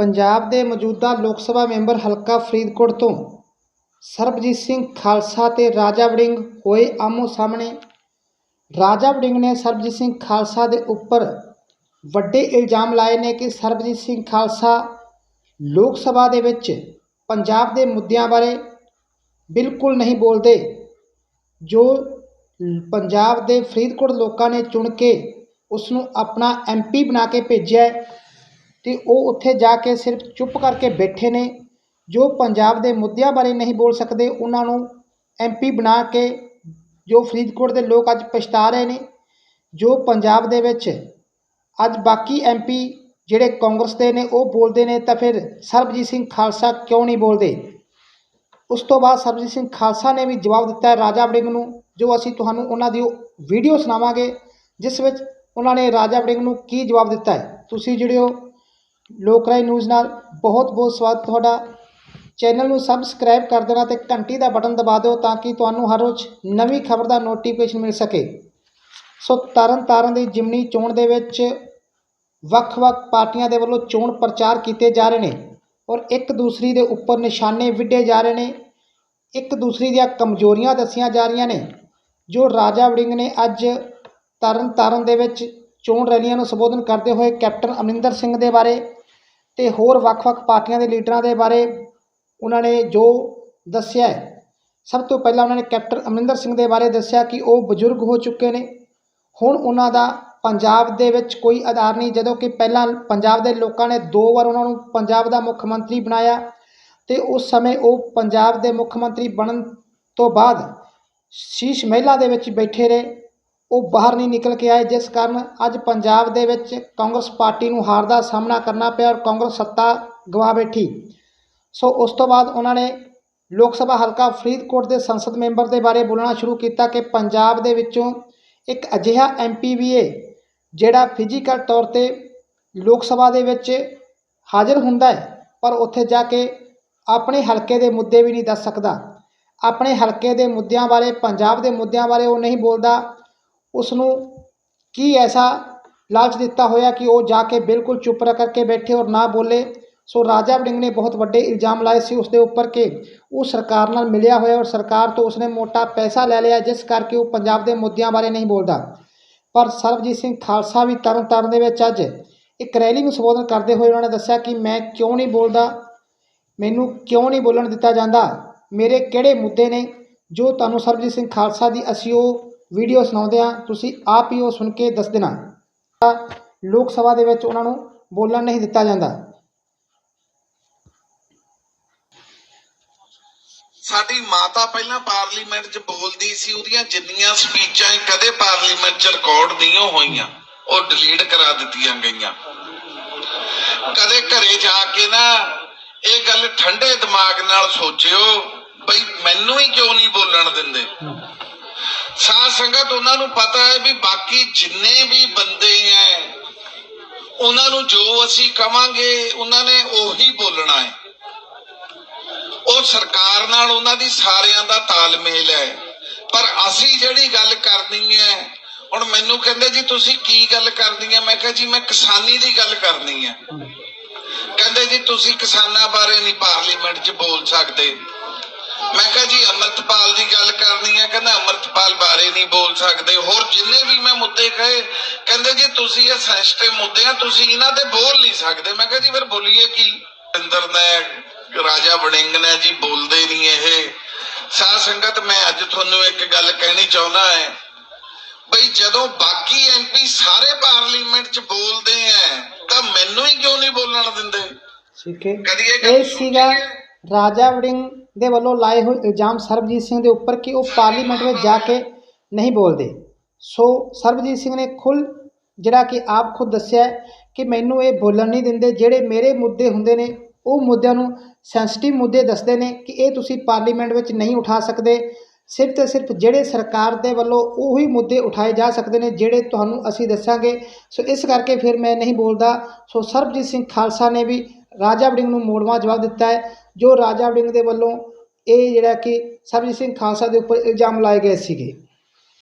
ਪੰਜਾਬ ਦੇ ਮੌਜੂਦਾ ਲੋਕ ਸਭਾ ਮੈਂਬਰ ਹਲਕਾ ਫਰੀਦਕੋਟ ਤੋਂ ਸਰਬਜੀਤ ਸਿੰਘ ਖਾਲਸਾ ਤੇ ਰਾਜਾ ਵੜਿੰਗ ਹੋਏ ਆਮੋ ਸਾਹਮਣੇ। ਰਾਜਾ ਵੜਿੰਗ ਨੇ ਸਰਬਜੀਤ ਸਿੰਘ ਖਾਲਸਾ ਦੇ ਉੱਪਰ ਵੱਡੇ ਇਲਜ਼ਾਮ ਲਾਏ ਨੇ ਕਿ ਸਰਬਜੀਤ ਸਿੰਘ ਖਾਲਸਾ ਲੋਕ ਸਭਾ ਦੇ ਵਿੱਚ ਪੰਜਾਬ ਦੇ ਮੁੱਦਿਆਂ ਬਾਰੇ ਬਿਲਕੁਲ ਨਹੀਂ ਬੋਲਦੇ, ਜੋ ਪੰਜਾਬ ਦੇ ਫਰੀਦਕੋਟ ਲੋਕਾਂ ਨੇ ਚੁਣ ਕੇ ਉਸ ਨੂੰ ਆਪਣਾ ਐਮਪੀ ਬਣਾ ਕੇ ਭੇਜਿਆ ਤੇ ਉਹ ਉੱਥੇ ਜਾ ਕੇ ਸਿਰਫ ਚੁੱਪ ਕਰਕੇ ਬੈਠੇ ਨੇ, ਜੋ ਪੰਜਾਬ ਦੇ ਮੁੱਦਿਆਂ ਬਾਰੇ ਨਹੀਂ ਬੋਲ ਸਕਦੇ, ਉਹਨਾਂ ਨੂੰ ਐਮਪੀ ਬਣਾ ਕੇ ਜੋ ਫਰੀਦਕੋਟ ਦੇ ਲੋਕ ਅੱਜ ਪਛਤਾ ਰਹੇ ਨੇ, ਜੋ ਪੰਜਾਬ ਦੇ ਵਿੱਚ ਅੱਜ ਬਾਕੀ ਐਮਪੀ ਜਿਹੜੇ ਕਾਂਗਰਸ ਦੇ ਨੇ, ਉਹ ਬੋਲਦੇ ਨੇ, ਤਾਂ ਫਿਰ ਸਰਬਜੀਤ ਸਿੰਘ ਖਾਲਸਾ ਕਿਉਂ ਨਹੀਂ ਬੋਲਦੇ? ਉਸ ਤੋਂ ਬਾਅਦ ਸਰਬਜੀਤ ਸਿੰਘ ਖਾਲਸਾ ਨੇ ਵੀ ਜਵਾਬ ਦਿੱਤਾ ਰਾਜਾ ਵੜਿੰਗ ਨੂੰ, ਜੋ ਅਸੀਂ ਤੁਹਾਨੂੰ ਉਹਨਾਂ ਦੀ ਉਹ ਵੀਡੀਓ ਸੁਣਾਵਾਂਗੇ, ਜਿਸ ਵਿੱਚ ਉਹਨਾਂ ਨੇ ਰਾਜਾ ਵੜਿੰਗ ਨੂੰ ਕੀ ਜਵਾਬ ਦਿੱਤਾ ਹੈ। ਤੁਸੀਂ ਜਿਹੜੇ ਹੋ ਲੋਕ ਰਾਏ ਨਿਊਜ਼ ਨਾਲ ਬਹੁਤ ਬਹੁਤ ਸਵਾਗਤ ਤੁਹਾਡਾ। ਚੈਨਲ ਨੂੰ ਸਬਸਕ੍ਰਾਈਬ ਕਰ ਦੇਣਾ ਤੇ ਘੰਟੀ ਦਾ ਬਟਨ ਦਬਾ ਦਿਓ ਤਾਂ ਕਿ ਤੁਹਾਨੂੰ ਹਰ ਰੋਜ਼ ਨਵੀਂ ਖਬਰ ਦਾ ਨੋਟੀਫਿਕੇਸ਼ਨ ਮਿਲ ਸਕੇ। ਸੋ ਤਰਨ ਤਾਰਨ ਦੀ ਜਿਮਨੀ ਚੋਣ ਦੇ ਵਿੱਚ ਵੱਖ-ਵੱਖ ਪਾਰਟੀਆਂ ਦੇ ਵੱਲੋਂ ਚੋਣ ਪ੍ਰਚਾਰ ਕੀਤੇ ਜਾ ਰਹੇ ਨੇ ਔਰ ਇੱਕ ਦੂਸਰੀ ਦੇ ਉੱਪਰ ਨਿਸ਼ਾਨੇ ਵਿੱਢੇ ਜਾ ਰਹੇ ਨੇ। ਇੱਕ ਦੂਸਰੀ ਦੀਆਂ ਕਮਜ਼ੋਰੀਆਂ ਦੱਸੀਆਂ ਜਾ ਰਹੀਆਂ ਨੇ। ਜੋ ਰਾਜਾ ਵੜਿੰਗ ਨੇ ਅੱਜ ਤਰਨ ਤਾਰਨ ਦੇ ਵਿੱਚ ਚੋਣ ਰੈਲੀਆਂ ਨੂੰ ਸੰਬੋਧਨ ਕਰਦੇ ਹੋਏ ਕੈਪਟਨ ਅਮਰਿੰਦਰ ਸਿੰਘ ਦੇ ਬਾਰੇ ਤੇ ਹੋਰ ਵੱਖ-ਵੱਖ ਪਾਰਟੀਆਂ ਦੇ ਲੀਡਰਾਂ ਦੇ ਬਾਰੇ ਉਹਨਾਂ ਨੇ ਜੋ ਦੱਸਿਆ ਸਭ ਤੋਂ ਪਹਿਲਾਂ ਉਹਨਾਂ ਨੇ ਕੈਪਟਨ ਅਮਰਿੰਦਰ ਸਿੰਘ ਦੇ ਬਾਰੇ ਦੱਸਿਆ ਕਿ ਉਹ ਬਜ਼ੁਰਗ ਹੋ ਚੁੱਕੇ ਨੇ। ਹੁਣ ਉਹਨਾਂ ਦਾ ਪੰਜਾਬ ਦੇ ਵਿੱਚ ਕੋਈ ਆਧਾਰ ਨਹੀਂ, ਜਦੋਂ ਕਿ ਪਹਿਲਾਂ ਪੰਜਾਬ ਦੇ ਲੋਕਾਂ ਨੇ ਦੋ ਵਾਰ ਉਹਨਾਂ ਨੂੰ ਪੰਜਾਬ ਦਾ ਮੁੱਖ ਮੰਤਰੀ ਬਣਾਇਆ ਤੇ ਉਸ ਸਮੇਂ ਉਹ ਪੰਜਾਬ ਦੇ ਮੁੱਖ ਮੰਤਰੀ ਬਣਨ ਤੋਂ ਬਾਅਦ ਸ਼ੀਸ਼ ਮਹਿਲਾ ਦੇ ਵਿੱਚ ਬੈਠੇ ਰਹੇ। ਉਹ ਬਾਹਰ ਨਹੀਂ ਨਿਕਲ ਕੇ ਆਏ, ਜਿਸ ਕਾਰਨ ਅੱਜ ਪੰਜਾਬ ਦੇ ਵਿੱਚ ਕਾਂਗਰਸ ਪਾਰਟੀ ਨੂੰ ਹਾਰ ਦਾ ਸਾਹਮਣਾ ਕਰਨਾ ਪਿਆ ਔਰ ਕਾਂਗਰਸ ਸੱਤਾ ਗਵਾ ਬੈਠੀ। ਸੋ ਉਸ ਤੋਂ ਬਾਅਦ ਉਹਨਾਂ ਨੇ ਲੋਕ ਸਭਾ ਹਲਕਾ ਫਰੀਦਕੋਟ ਦੇ ਸੰਸਦ ਮੈਂਬਰ ਦੇ ਬਾਰੇ ਬੋਲਣਾ ਸ਼ੁਰੂ ਕੀਤਾ ਕਿ ਪੰਜਾਬ ਦੇ ਵਿੱਚੋਂ ਇੱਕ ਅਜਿਹਾ ਐਮਪੀ ਵੀ ਹੈ ਜਿਹੜਾ ਫਿਜ਼ੀਕਲ ਤੌਰ ਤੇ ਲੋਕ ਸਭਾ ਦੇ ਵਿੱਚ ਹਾਜ਼ਰ ਹੁੰਦਾ ਹੈ, ਪਰ ਉੱਥੇ ਜਾ ਕੇ ਆਪਣੇ ਹਲਕੇ ਦੇ ਮੁੱਦੇ ਵੀ ਨਹੀਂ ਦੱਸ ਸਕਦਾ। ਆਪਣੇ ਹਲਕੇ ਦੇ ਮੁੱਦਿਆਂ ਬਾਰੇ, ਪੰਜਾਬ ਦੇ ਮੁੱਦਿਆਂ ਬਾਰੇ ਉਹ ਨਹੀਂ ਬੋਲਦਾ। ਉਸ ਨੂੰ ਕੀ ਐਸਾ ਲਾਲਚ ਦਿੱਤਾ ਹੋਇਆ ਕਿ ਉਹ ਜਾ ਕੇ ਬਿਲਕੁਲ ਚੁੱਪ ਰਹਿ ਕਰਕੇ ਬੈਠੇ ਔਰ ਨਾ ਬੋਲੇ? ਸੋ ਰਾਜਾ ਵੜਿੰਗ ਨੇ ਬਹੁਤ ਵੱਡੇ ਇਲਜ਼ਾਮ ਲਾਏ ਸੀ ਉਸ ਦੇ ਉੱਪਰ ਕਿ ਉਹ ਸਰਕਾਰ ਨਾਲ ਮਿਲਿਆ ਹੋਇਆ ਔਰ ਸਰਕਾਰ ਤੋਂ ਉਸਨੇ ਮੋਟਾ ਪੈਸਾ ਲੈ ਲਿਆ ਜਿਸ ਕਰਕੇ ਉਹ ਪੰਜਾਬ ਦੇ ਮੁੱਦਿਆਂ ਬਾਰੇ ਨਹੀਂ ਬੋਲਦਾ। ਪਰ ਸਰਬਜੀਤ ਸਿੰਘ ਖਾਲਸਾ ਵੀ ਤਰਨ ਤਾਰਨ ਦੇ ਵਿੱਚ ਅੱਜ ਇੱਕ ਰੈਲੀ ਨੂੰ ਸੰਬੋਧਨ ਕਰਦੇ ਹੋਏ ਉਹਨਾਂ ਨੇ ਦੱਸਿਆ ਕਿ ਮੈਂ ਕਿਉਂ ਨਹੀਂ ਬੋਲਦਾ? ਮੈਨੂੰ ਕਿਉਂ ਨਹੀਂ ਬੋਲਣ ਦਿੱਤਾ ਜਾਂਦਾ? ਮੇਰੇ ਕਿਹੜੇ ਮੁੱਦੇ ਨੇ ਜੋ ਤੁਹਾਨੂੰ ਸਰਬਜੀਤ ਸਿੰਘ ਖਾਲਸਾ ਦੀ ਅਸੀਂ ਉਹ ਵੀਡੀਓ ਸੁਣਾਉਂਦੇ ਹਾਂ। ਤੁਸੀਂ ਆਪ ਹੀ ਉਹ ਸੁਣ ਕੇ ਦੱਸ ਦੇਣਾ। ਲੋਕ ਸਭਾ ਦੇ ਵਿੱਚ ਉਹਨਾਂ ਨੂੰ ਬੋਲਣ ਨਹੀਂ ਦਿੱਤਾ ਜਾਂਦਾ। ਸਾਡੀ ਮਾਤਾ ਪਹਿਲਾਂ ਪਾਰਲੀਮੈਂਟ 'ਚ ਬੋਲਦੀ ਸੀ, ਉਹਦੀਆਂ ਜਿੰਨੀਆਂ ਸਪੀਚਾਂ ਕਦੇ ਪਾਰਲੀਮੈਂਟ 'ਚ ਰਿਕਾਰਡ ਨਹੀਂ ਹੋਈਆਂ। ਉਹ ਡਿਲੀਟ ਕਰਾ ਦਿੱਤੀਆਂ ਗਈਆਂ। ਕਦੇ ਘਰੇ ਜਾ ਕੇ ਨਾ ਇਹ ਗੱਲ ਠੰਡੇ ਦਿਮਾਗ ਨਾਲ ਸੋਚਿਓ, ਬਈ ਮੈਨੂੰ ਹੀ ਕਿਉਂ ਨਹੀਂ ਬੋਲਣ ਦਿੰਦੇ? ਸਾਧ ਸੰਗਤ, ਉਹਨਾਂ ਨੂੰ ਪਤਾ ਹੈ ਵੀ ਬਾਕੀ ਜਿੰਨੇ ਵੀ ਬੰਦੇ ਐ, ਉਹਨਾਂ ਨੂੰ ਜੋ ਅਸੀਂ ਕਵਾਂਗੇ, ਉਹਨਾਂ ਨੇ ਉਹੀ ਬੋਲਣਾ ਹੈ। ਉਹ ਸਰਕਾਰ ਨਾਲ ਉਹਨਾਂ ਦੀ ਸਾਰਿਆਂ ਦਾ ਤਾਲਮੇਲ ਹੈ। ਪਰ ਅਸੀਂ ਜਿਹੜੀ ਗੱਲ ਕਰਨੀ ਹੈ ਹੁਣ ਮੈਨੂੰ ਕਹਿੰਦੇ ਜੀ ਤੁਸੀਂ ਕੀ ਗੱਲ ਕਰਨੀ ਹੈ ਮੈਂ ਕਿਹਾ ਜੀ, ਮੈਂ ਕਿਸਾਨੀ ਦੀ ਗੱਲ ਕਰਨੀ ਹੈ ਕਹਿੰਦੇ ਜੀ ਤੁਸੀਂ ਕਿਸਾਨਾਂ ਬਾਰੇ ਨਹੀਂ ਪਾਰਲੀਮੈਂਟ 'ਚ ਬੋਲ ਸਕਦੇ। ਜੀ ਅਮਰਤਪਾਲ ਦੀ ਗੱਲ ਕਰਨੀ ਹੈ ਕਹਿੰਦਾ ਅਮਰਤਪਾਲ ਬਾਰੇ ਨਹੀਂ ਬੋਲ ਸਕਦੇ। ਹੋਰ ਜਿੰਨੇ ਵੀ ਮੈਂ ਮੁੱਦੇ ਕਹੇ ਕਹਿੰਦੇ ਜੀ ਤੁਸੀਂ ਇਹ ਸੈਂਸਿਟਿਵ ਮੁੱਦੇ ਆ ਤੁਸੀਂ ਇਹਨਾਂ ਤੇ ਬੋਲ ਨਹੀਂ ਸਕਦੇ। ਮੈਂ ਕਿਹਾ ਜੀ ਫਿਰ ਬੋਲੀਏ ਕੀ? ਅੰਦਰ ਨੇ ਰਾਜਾ ਵੜਿੰਗ ਨੇ ਜੀ ਬੋਲਦੇ ਨਹੀਂ ਇਹ। ਸਾਧ ਸੰਗਤ ਮੈਂ ਅੱਜ ਤੁਹਾਨੂੰ ਇੱਕ ਗੱਲ ਕਹਿਣੀ ਚਾਹੁੰਦਾ ਹੈ ਬਈ ਜਦੋਂ ਬਾਕੀ ਐਮਪੀ ਸਾਰੇ ਪਾਰਲੀਮੈਂਟ 'ਚ ਬੋਲਦੇ ਐ ਤਾਂ ਮੈਨੂੰ ਹੀ ਕਿਉਂ ਨਹੀਂ ਬੋਲਣ ਦਿੰਦੇ? ਠੀਕ ਹੈ। ਕਦੀ ਇਹ ਸੀਗਾ? ਰਾਜਾ ਵੜਿੰਗ ਦੇ ਵੱਲੋਂ ਲਾਏ ਹੋਏ ਇਲਜ਼ਾਮ ਸਰਬਜੀਤ ਸਿੰਘ ਦੇ ਉੱਪਰ ਕਿ ਉਹ ਪਾਰਲੀਮੈਂਟ ਵਿੱਚ ਜਾ ਕੇ ਨਹੀਂ ਬੋਲਦੇ। ਸੋ ਸਰਬਜੀਤ ਸਿੰਘ ਨੇ ਖੁੱਲ ਜਿਹੜਾ ਕਿ ਆਪ ਖੁਦ ਦੱਸਿਆ ਕਿ ਮੈਨੂੰ ਇਹ ਬੋਲਣ ਨਹੀਂ ਦਿੰਦੇ, ਜਿਹੜੇ ਮੇਰੇ ਮੁੱਦੇ ਹੁੰਦੇ ਨੇ, ਉਹ ਮੁੱਦਿਆਂ ਨੂੰ ਸੈਂਸਿਟਿਵ ਮੁੱਦੇ ਦੱਸਦੇ ਨੇ ਕਿ ਇਹ ਤੁਸੀਂ ਪਾਰਲੀਮੈਂਟ ਵਿੱਚ ਨਹੀਂ ਉਠਾ ਸਕਦੇ। ਸਿਰਫ ਤੇ ਸਿਰਫ ਜਿਹੜੇ ਸਰਕਾਰ ਦੇ ਵੱਲੋਂ ਉਹੀ ਮੁੱਦੇ ਉਠਾਏ ਜਾ ਸਕਦੇ ਨੇ ਜਿਹੜੇ ਤੁਹਾਨੂੰ ਅਸੀਂ ਦੱਸਾਂਗੇ। ਸੋ ਇਸ ਕਰਕੇ ਫਿਰ ਮੈਂ ਨਹੀਂ ਬੋਲਦਾ। ਸੋ ਸਰਬਜੀਤ ਸਿੰਘ ਖਾਲਸਾ ਨੇ ਵੀ ਰਾਜਾ ਵੜਿੰਗ ਨੂੰ ਮੋੜਵਾਂ ਜਵਾਬ ਦਿੱਤਾ ਹੈ। ਜੋ ਰਾਜਾ ਵੜਿੰਗ ਦੇ ਵੱਲੋਂ ਇਹ ਜਿਹੜਾ ਕਿ ਸਰਬਜੀਤ ਸਿੰਘ ਖਾਲਸਾ ਦੇ ਉੱਪਰ ਇਲਜ਼ਾਮ ਲਾਏ ਗਏ ਸੀਗੇ।